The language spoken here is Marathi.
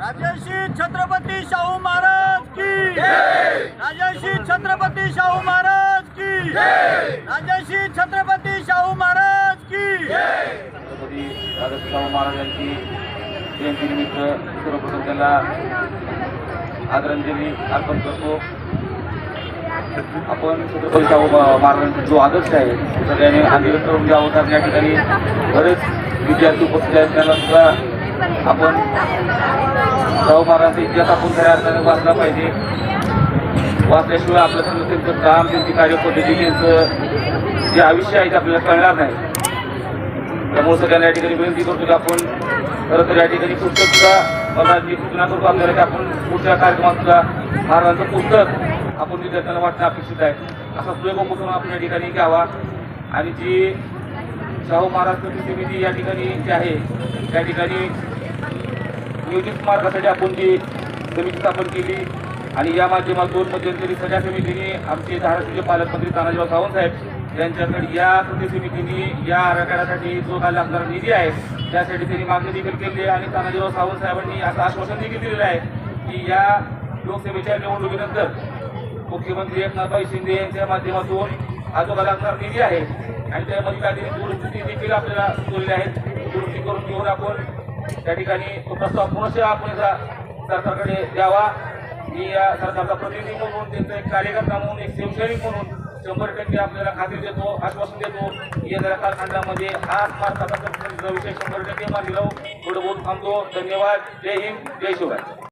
राजर्षी छत्रपती शाहू महाराज की राजर्षी छत्रपती शाहू महाराज की राजर्षी छत्रपती शाहू महाराज की छत्रपती राजश्रीराव महाराजांची जयंतीनिमित्त सर्वप्रथम त्यांना आदरांजली अर्पण करतो. आपण छत्रपती शाहू महाराजांचा जो आदर्श आहे सगळ्यांनी आंदोलन करून द्यावं कारण या ठिकाणी बरेच विद्यार्थी उपस्थित आहेत. त्यांना सुद्धा आपण शाहू महाराजांचा इतिहास आपण खऱ्या अर्थाने वाचला पाहिजे. वाचल्याशिवाय आपलं समजा त्यांचं काम त्यांची कार्यपद्धती त्यांचं जे आयुष्य आहे ते आपल्याला कळणार नाही. त्यामुळे सगळ्यांना या ठिकाणी विनंती करतो की आपण खरं तर या ठिकाणी पुस्तक सुद्धा मला जी सूचना करतो आपल्याला की आपण पुढच्या कार्यक्रमात सुद्धा महाराजांचं पुस्तक आपण विद्यार्थ्यांना वाटणं अपेक्षित आहे. असा सुयोग उपक्रम आपण या ठिकाणी घ्यावा. आणि जी शाहू महाराज कृती समिती या ठिकाणी जी आहे. त्या ठिकाणी नियोजित मार्गासाठी आपण जी समिती स्थापन केली आणि या माध्यमातून मध्यंतरी सजा समितीने आमचे धाराशिवचे पालकमंत्री तानाजीराव सावंत साहेब यांच्याकडे या कृती समितीने या आराखड्यासाठी जो काय लागणारा निधी आहे त्यासाठी त्यांनी मागणी देखील केली आहे आणि तानाजीराव सावंत साहेबांनी असं आश्वासन देखील दिलेलं आहे की या लोकसभेच्या निवडणुकीनंतर मुख्यमंत्री एकनाथभाई शिंदे यांच्या माध्यमातून हा जो काय लागणारा निधी आहे आणि त्यामध्ये काहीतरी दुरुस्ती देखील आपल्याला बोलले आहेत. दुरुस्ती करून घेऊन आपण त्या ठिकाणी तो प्रस्ताव पुनश्च आपण सरकारकडे द्यावा. मी या सरकारचा प्रतिनिधी म्हणून त्यांचा एक कार्यकर्ता म्हणून एक शिवसैनिक म्हणून शंभर टक्के आपल्याला खात्री देतो आश्वासन देतो येणाऱ्या कालखंडामध्ये हा स्मार्ट विषय शंभर टक्के मार्गी लावू थोडं बहुत थांबतो. धन्यवाद. जय हिंद. जय शिवराय.